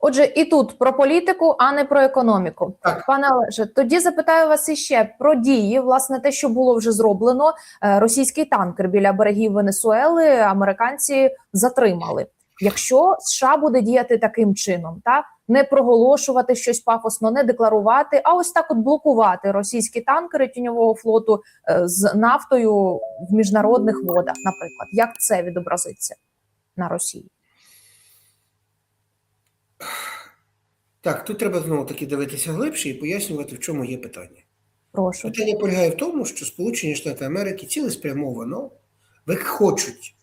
Отже, і тут про політику, а не про економіку. Так. Пане Олеже, тоді запитаю вас іще про дії. Власне, те, що було вже зроблено. Е, Російський танкер біля берегів Венесуели американці затримали. Якщо США буде діяти таким чином, та не проголошувати щось пафосно, не декларувати, а ось так от блокувати російські танкери тіньового флоту е, з нафтою в міжнародних водах, наприклад, як це відобразиться на Росії? Так, тут треба знову таки дивитися глибше і пояснювати, в чому є питання. Прошу. Питання полягає в тому, що Сполучені Штати Америки цілеспрямовано хочуть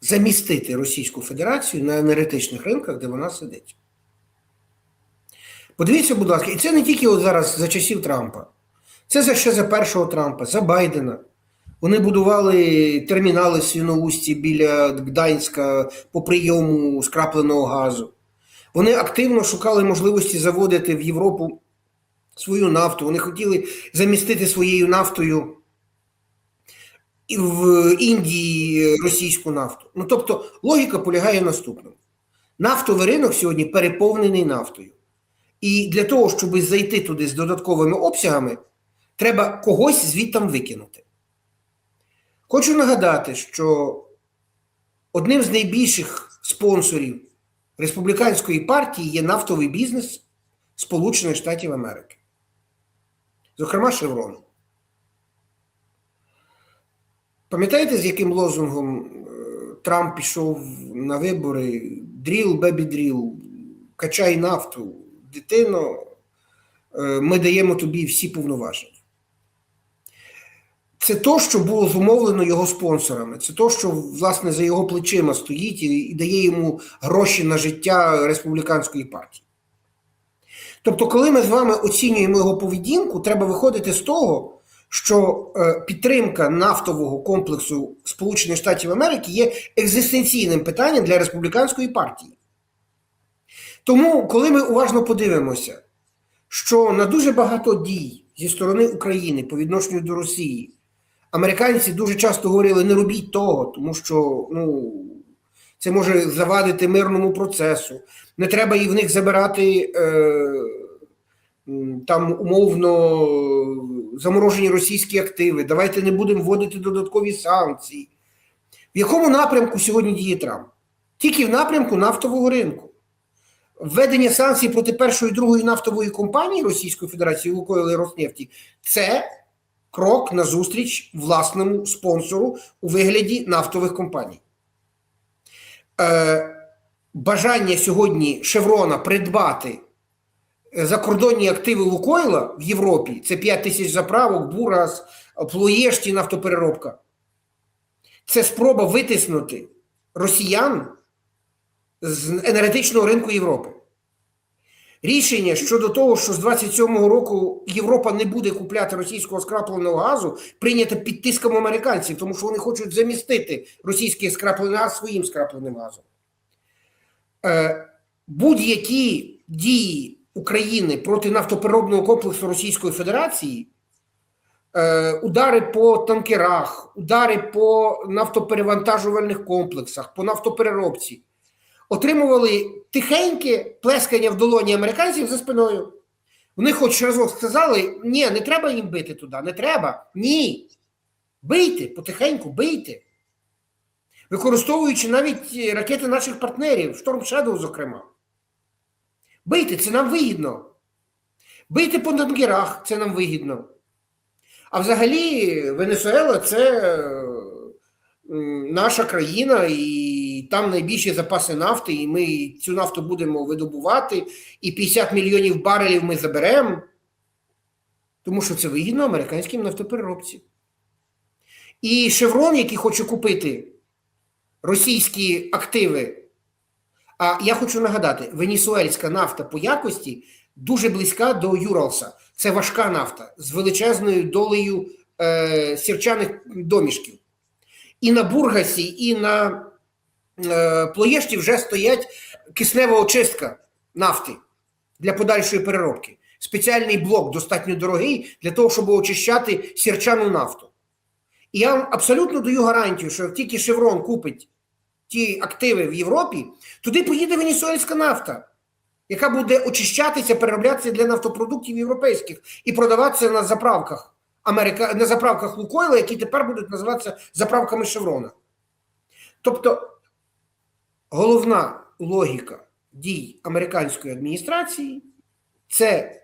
замістити Російську Федерацію на енергетичних ринках, де вона сидить. Подивіться, будь ласка, і це не тільки от зараз за часів Трампа, це за ще за першого Трампа, за Байдена. Вони будували термінали в Свіноусті біля Гданська по прийому скрапленого газу. Вони активно шукали можливості заводити в Європу свою нафту. Вони хотіли замістити своєю нафтою в Індії російську нафту. Ну тобто логіка полягає в наступному: нафтовий ринок сьогодні переповнений нафтою. І для того, щоб зайти туди з додатковими обсягами, треба когось звідтам викинути. Хочу нагадати, що одним з найбільших спонсорів республіканської партії є нафтовий бізнес Сполучених Штатів Америки. Зокрема, Шеврон. Пам'ятаєте, з яким лозунгом е, Трамп пішов на вибори? Дріл, бебі дріл, качай нафту, дитино, е, ми даємо тобі всі повноваження. Це то, що було зумовлено його спонсорами. Це то, що, власне, за його плечима стоїть і, і дає йому гроші на життя республіканської партії. Тобто, коли ми з вами оцінюємо його поведінку, треба виходити з того, що е, підтримка нафтового комплексу Сполучених Штатів Америки є екзистенційним питанням для республіканської партії. Тому, коли ми уважно подивимося, що на дуже багато дій зі сторони України по відношенню до Росії, американці дуже часто говорили: не робіть того, тому що ну, це може завадити мирному процесу. Не треба і в них забирати е, там умовно заморожені російські активи. Давайте не будемо вводити додаткові санкції. В якому напрямку сьогодні діє Трамп? Тільки в напрямку нафтового ринку. Введення санкцій проти першої і другої нафтової компанії Російської Федерації Лукойл і Роснефті це крок назустріч власному спонсору у вигляді нафтових компаній. Е, бажання сьогодні Шеврона придбати е, закордонні активи Лукойла в Європі це 5 тисяч заправок, Бурас, Плоєшті, нафтопереробка. Це спроба витиснути росіян з енергетичного ринку Європи. Рішення щодо того, що з 27-го року Європа не буде купляти російського скрапленого газу, прийнято під тиском американців, тому що вони хочуть замістити російський скраплений газ своїм скрапленим газом. Е, Будь-які дії України проти нафтопереробного комплексу Російської Федерації, е, удари по танкерах, удари по нафтоперевантажувальних комплексах, по нафтопереробці отримували тихеньке плескання в долоні американців за спиною. Вони хоч разок сказали: ні, не треба їм бити туди, не треба. Ні. Бийте, потихеньку, бийте. Використовуючи навіть ракети наших партнерів, Storm Shadow, зокрема. Бийте, це нам вигідно. Бийте по танкерах, це нам вигідно. А взагалі, Венесуела це наша країна, і там найбільші запаси нафти, і ми цю нафту будемо видобувати, і 50 мільйонів барелів ми заберемо, тому що це вигідно американським нафтопереробці. І Шеврон, який хоче купити російські активи. А я хочу нагадати, венесуельська нафта по якості дуже близька до Юралса. Це важка нафта з величезною долею е, сірчаних домішків. І на Бургасі, і на Плоєшті вже стоять киснева очистка нафти для подальшої переробки. Спеціальний блок достатньо дорогий для того, щоб очищати сірчану нафту. І я вам абсолютно даю гарантію, що як тільки Шеврон купить ті активи в Європі, туди поїде венесуельська нафта. яка буде очищатися, перероблятися для нафтопродуктів європейських і продаватися на заправках Америка... на заправках Лукойла, які тепер будуть називатися заправками Шеврона. Тобто головна логіка дій американської адміністрації це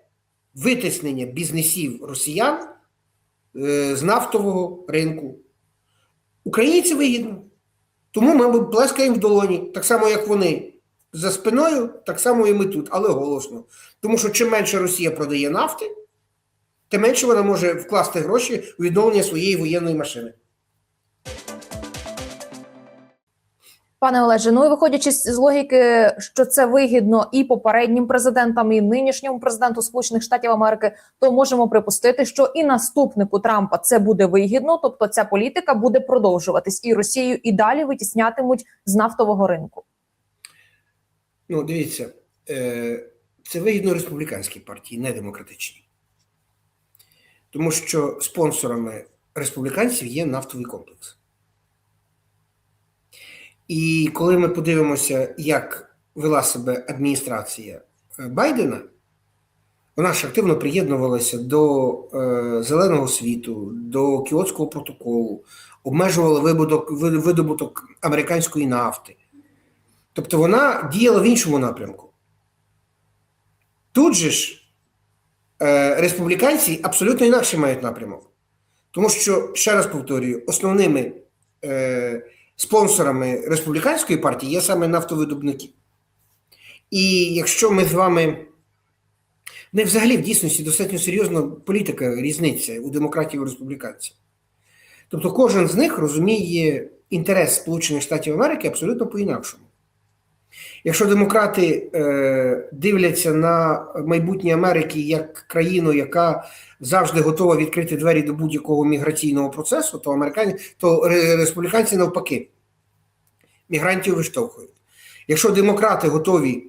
витиснення бізнесів росіян е, з нафтового ринку. Українці вигідно. Тому ми плескаємо в долоні, так само, як вони за спиною, так само і ми тут, але голосно. Тому що чим менше Росія продає нафти, тим менше вона може вкласти гроші у відновлення своєї воєнної машини. Пане Олеже, ну і виходячи з логіки, що це вигідно і попереднім президентам, і нинішньому президенту Сполучених Штатів Америки, то можемо припустити, що і наступнику Трампа це буде вигідно, тобто ця політика буде продовжуватись, і Росію і далі витіснятимуть з нафтового ринку. Ну, дивіться, е, це вигідно республіканській партії, не демократичній. Тому що спонсорами республіканців є нафтовий комплекс. І коли ми подивимося, як вела себе адміністрація е, Байдена, вона ж активно приєднувалася до е, зеленого світу, до Кіотського протоколу, обмежувала видобуток, видобуток американської нафти. Тобто вона діяла в іншому напрямку. Тут же ж е, республіканці абсолютно інакше мають напрямок. Тому що, ще раз повторюю, основними е, спонсорами республіканської партії є саме нафтовидобники. І якщо ми з вами не взагалі в дійсності достатньо серйозна політика різниця у демократів і республіканців. Тобто кожен з них розуміє інтерес Сполучених Штатів Америки абсолютно по-інакшому. Якщо демократи е, дивляться на майбутнє Америки як країну, яка завжди готова відкрити двері до будь-якого міграційного процесу, то американці, то республіканці навпаки мігрантів виштовхують. Якщо демократи готові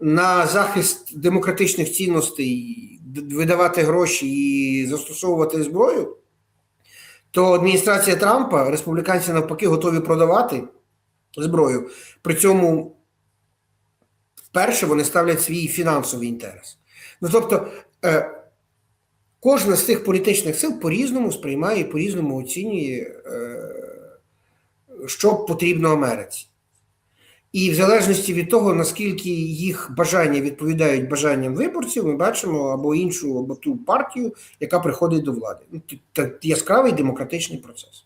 на захист демократичних цінностей видавати гроші і застосовувати зброю, то адміністрація Трампа, республіканці навпаки, готові продавати зброю. При цьому вперше вони ставлять свій фінансовий інтерес. Ну тобто, е, кожна з цих політичних сил по-різному сприймає і по-різному оцінює, е, що потрібно Америці. І в залежності від того, наскільки їх бажання відповідають бажанням виборців, ми бачимо або іншу, або ту партію, яка приходить до влади. Ну, т- т- яскравий демократичний процес.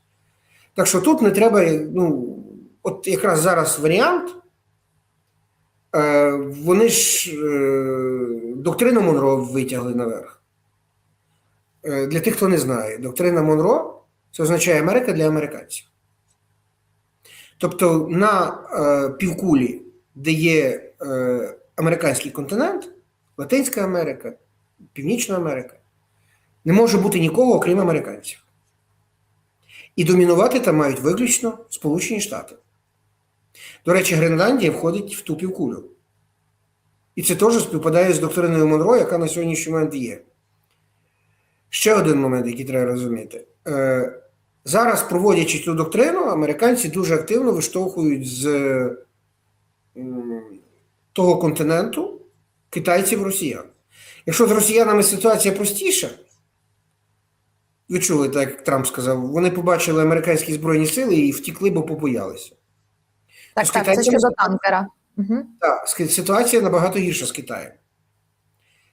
Так що тут не треба, ну, от якраз зараз варіант. Е, вони ж е, доктрину Монро витягли наверх. Е, для тих, хто не знає, доктрина Монро це означає Америка для американців. Тобто на півкулі, де є американський континент, Латинська Америка, Північна Америка, не може бути нікого, окрім американців. І домінувати там мають виключно Сполучені Штати. До речі, Гренландія входить в ту півкулю. І це теж співпадає з доктриною Монро, яка на сьогоднішній момент є. Ще один момент, який треба розуміти. Е, зараз, проводячи цю доктрину, американці дуже активно виштовхують з того континенту китайців росіян. Якщо з росіянами ситуація простіша, ви чули, так як Трамп сказав, вони побачили американські збройні сили і втікли, бо побоялися. Так, з так, це щодо танкера. Угу. Так, ситуація набагато гірша з Китаєм.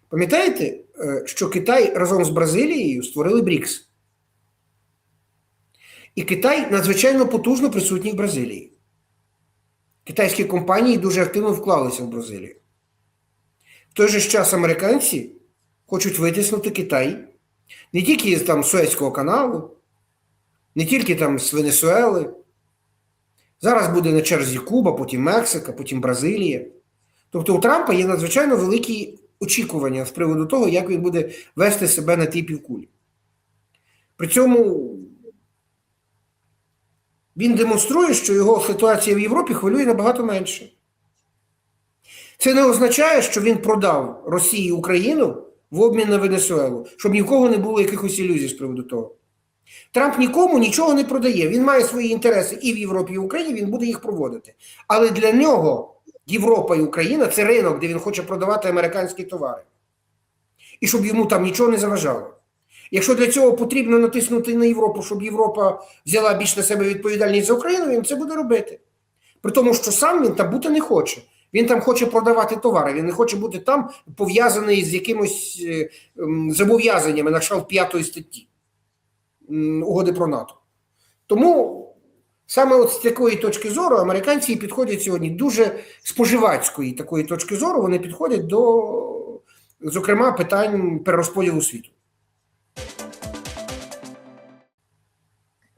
Пам'ятаєте, е, що Китай разом з Бразилією створили БРІКС? І Китай надзвичайно потужно присутній в Бразилії. Китайські компанії дуже активно вклалися в Бразилію. В той же час американці хочуть витиснути Китай не тільки з там Суецького каналу, не тільки там з Венесуели. Зараз буде на черзі Куба, потім Мексика, потім Бразилія. Тобто у Трампа є надзвичайно великі очікування з приводу того, як він буде вести себе на тій півкулі. При цьому він демонструє, що його ситуація в Європі хвилює набагато менше. Це не означає, що він продав Росії Україну в обмін на Венесуелу, щоб ні в кого не було якихось ілюзій з приводу того. Трамп нікому нічого не продає. Він має свої інтереси і в Європі, і в Україні, він буде їх проводити. Але для нього Європа і Україна це ринок, де він хоче продавати американські товари. І щоб йому там нічого не заважало. Якщо для цього потрібно натиснути на Європу, щоб Європа взяла більш на себе відповідальність за Україну, він це буде робити. При тому, що сам він там бути не хоче. Він там хоче продавати товари, він не хоче бути там пов'язаний з якимось е, зобов'язаннями на кшталт п'ятої статті угоди про НАТО. Тому саме от з такої точки зору американці підходять сьогодні дуже споживацької такої точки зору, вони підходять до, зокрема, питань перерозподілу світу.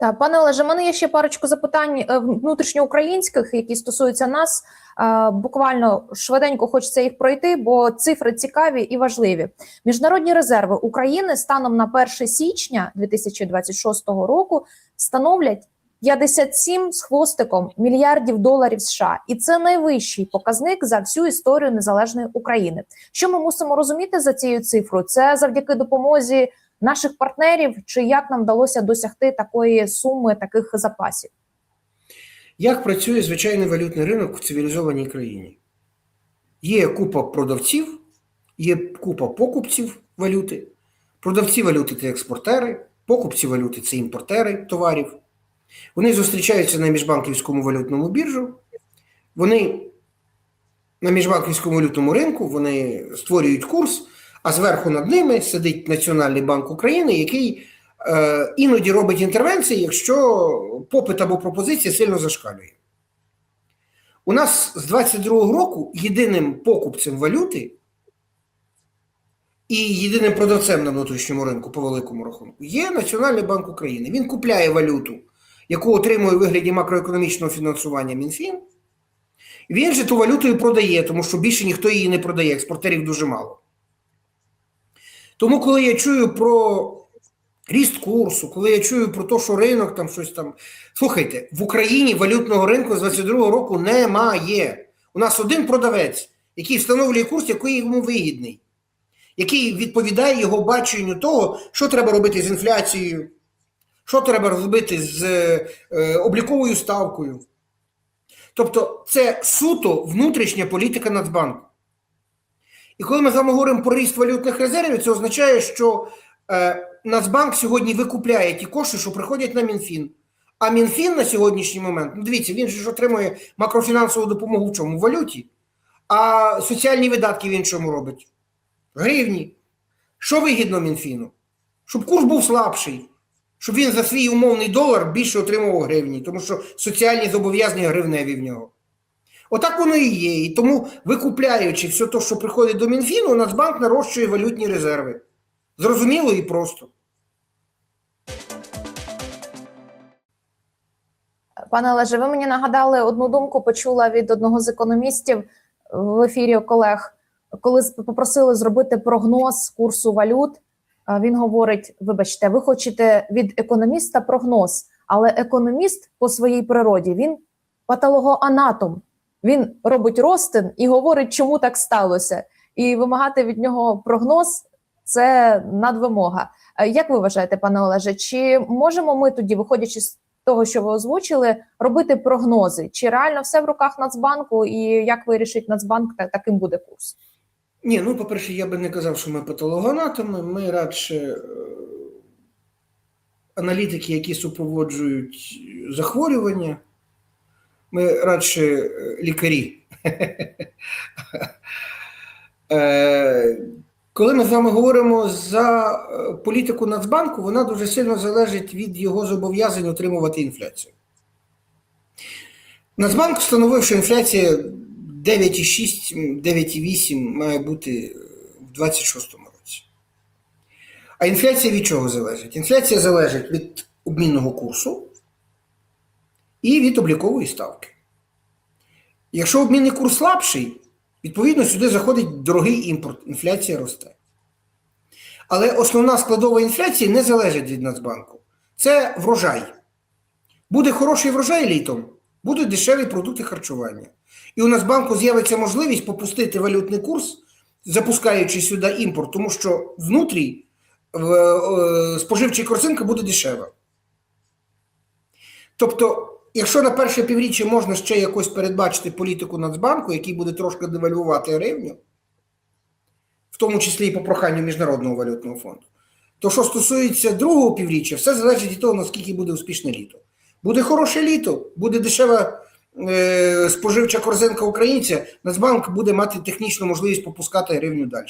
Так, пане Олеже, в мене є ще парочку запитань е, внутрішньоукраїнських, які стосуються нас. Е, Буквально швиденько хочеться їх пройти, бо цифри цікаві і важливі. Міжнародні резерви України станом на 1 січня 2026 року становлять 57 з хвостиком мільярдів доларів США, і це найвищий показник за всю історію незалежної України. Що ми мусимо розуміти за цією цифрою? Це завдяки допомозі наших партнерів, чи як нам вдалося досягти такої суми таких запасів? Як працює звичайний валютний ринок в цивілізованій країні? Є купа продавців, є купа покупців валюти. Продавці валюти це експортери, покупці валюти це імпортери товарів. Вони зустрічаються на міжбанківському валютному біржу. Вони на міжбанківському валютному ринку вони створюють курс, а зверху над ними сидить Національний банк України, який е, іноді робить інтервенції, якщо попит або пропозиція сильно зашкалює. У нас з 22-го року єдиним покупцем валюти і єдиним продавцем на внутрішньому ринку по великому рахунку є Національний банк України. Він купляє валюту, яку отримує у вигляді макроекономічного фінансування МінФін. Він же ту валюту і продає, тому що більше ніхто її не продає, експортерів дуже мало. Тому, коли я чую про ріст курсу, коли я чую про те, що ринок там щось там. Слухайте, в Україні валютного ринку з 22-го року немає. У нас один продавець, який встановлює курс, який йому вигідний, який відповідає його баченню того, що треба робити з інфляцією, що треба робити з е, обліковою ставкою. Тобто, це суто внутрішня політика Нацбанку. І коли ми з вами говоримо про ріст валютних резервів, це означає, що е, Нацбанк сьогодні викупляє ті кошти, що приходять на МінФін. А МінФін на сьогоднішній момент, ну дивіться, він ж отримує макрофінансову допомогу в чому? В валюті. А соціальні видатки він чому робить? Гривні. Що вигідно Мінфіну? Щоб курс був слабший, щоб він за свій умовний долар більше отримував гривні, тому що соціальні зобов'язання гривневі в нього. Отак воно і є. І тому, викупляючи все те, що приходить до Мінфіну, Нацбанк нарощує валютні резерви. Зрозуміло і просто. Пане Олеже, ви мені нагадали одну думку, почула від одного з економістів в ефірі колег, коли попросили зробити прогноз курсу валют. Він говорить: вибачте, ви хочете від економіста прогноз, але економіст по своїй природі він патологоанатом. Він робить розтин і говорить, чому так сталося, і вимагати від нього прогноз це надвимога. Як ви вважаєте, пане Олеже, чи можемо ми тоді, виходячи з того, що ви озвучили, робити прогнози? Чи реально все в руках Нацбанку, і як вирішить Нацбанк, так, таким буде курс? Ні, ну, по-перше, я би не казав, що ми патологоанатоми, ми радше е, аналітики, які супроводжують захворювання, ми радше е, лікарі. Е, Коли ми з вами говоримо за е, політику Нацбанку, вона дуже сильно залежить від його зобов'язань отримувати інфляцію. Нацбанк встановив, що інфляція 9,6, 9,8 має бути в 2026 році. А інфляція від чого залежить? Інфляція залежить від обмінного курсу і від облікової ставки. Якщо обмінний курс слабший, відповідно сюди заходить дорогий імпорт, інфляція росте. Але основна складова інфляції не залежить від Нацбанку. Це врожай. Буде хороший врожай літом, будуть дешеві продукти харчування. І у Нацбанку з'явиться можливість попустити валютний курс, запускаючи сюди імпорт, тому що внутрі споживча корзинка буде дешева. Тобто якщо на перше півріччя можна ще якось передбачити політику Нацбанку, який буде трошки девальвувати гривню, в тому числі і по проханню Міжнародного валютного фонду, то що стосується другого півріччя, все залежить від того, наскільки буде успішне літо. Буде хороше літо, буде дешева е, споживча корзинка українця, Нацбанк буде мати технічну можливість попускати гривню далі.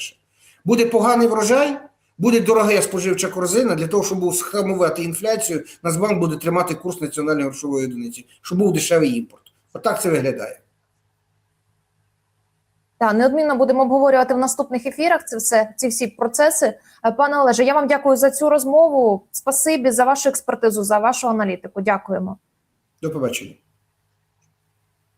Буде поганий врожай, буде дорога споживча корзина для того, щоб схамувати інфляцію, Нацбанк буде тримати курс національної грошової одиниці, щоб був дешевий імпорт. Отак це виглядає. Так, неодмінно будемо обговорювати в наступних ефірах. Це все ці всі процеси. Е, Пане Олеже, я вам дякую за цю розмову. Спасибі за вашу експертизу, за вашу аналітику. Дякуємо. До побачення.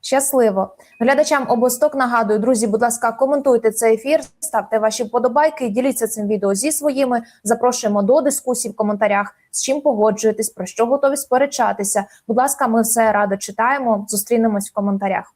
Щасливо глядачам обосток. Нагадую, друзі, будь ласка, коментуйте цей ефір, ставте ваші вподобайки, діліться цим відео зі своїми. Запрошуємо до дискусій в коментарях. З чим погоджуєтесь, про що готові сперечатися. Будь ласка, ми все радо читаємо. Зустрінемось в коментарях.